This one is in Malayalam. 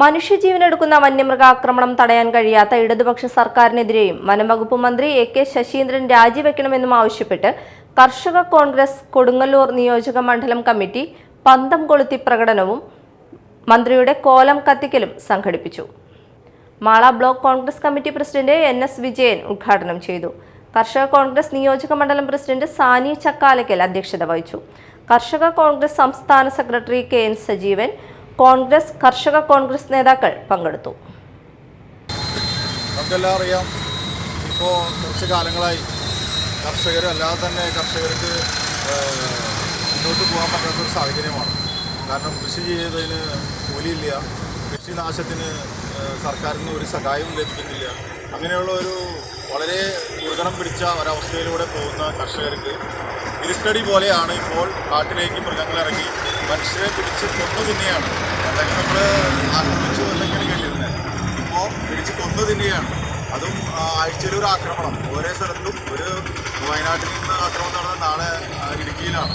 മനുഷ്യജീവനെടുക്കുന്ന വന്യമൃഗാക്രമണം തടയാൻ കഴിയാത്ത ഇടതുപക്ഷ സർക്കാരിനെതിരെയും വനംവകുപ്പ് മന്ത്രി എ കെ ശശീന്ദ്രൻ രാജിവെക്കണമെന്നും ആവശ്യപ്പെട്ട് കർഷക കോൺഗ്രസ് കൊടുങ്ങല്ലൂർ നിയോജക മണ്ഡലം കമ്മിറ്റി പന്തം കൊളുത്തി പ്രകടനവും മന്ത്രിയുടെ കോലം കത്തിക്കലും സംഘടിപ്പിച്ചു. Mala block Congress committee president N S Vijayan ഉദ്ഘാടനം ചെയ്തു. കർഷക കോൺഗ്രസ് നിയോജക മണ്ഡലം പ്രസിഡന്റ് സാനി ചക്കാലക്കൽ അധ്യക്ഷത വഹിച്ചു. കർഷക കോൺഗ്രസ് സംസ്ഥാന secretary K N Sajeevan Congress Karshaka Congress നേതാക്കൾ പങ്കെടുത്തു. നമുക്കെല്ലാം അറിയാം ഇപ്പോൾ കുറച്ച് കാലങ്ങളായി കർഷകർ അല്ലാതെ തന്നെ കർഷകർക്ക് മുന്നോട്ട് പോകാൻ പറ്റാത്തൊരു സാഹചര്യമാണ്. കാരണം കൃഷി ചെയ്തതിന് കൂലിയില്ല കൃഷി നാശത്തിന് സർക്കാരിൽ നിന്ന് ഒരു സഹായവും ലഭിക്കുന്നില്ല. അങ്ങനെയുള്ള ഒരു വളരെ ദുർഗണം പിടിച്ച ഒരവസ്ഥയിലൂടെ പോകുന്ന കർഷകർക്ക് ഇരുട്ടടി പോലെയാണ് ഇപ്പോൾ കാട്ടിലേക്ക് മൃഗങ്ങളിറങ്ങി മനുഷ്യരെ പിടിച്ച് കൊന്നു തന്നെയാണ് അല്ലെങ്കിൽ നമ്മൾ ആക്രമിച്ചു എന്നൊക്കെയാണ് കേട്ടിരുന്നത് ഇപ്പോൾ പിടിച്ച് കൊന്നു തിന്നുകയാണ് അതും ആഴ്ചയിൽ ഒരു ആക്രമണം. ഓരോ സ്ഥലത്തും ഒരു വയനാട്ടിൽ നിന്ന് ആക്രമണം നടന്ന നാളെ ഇടുക്കിയിലാണ്.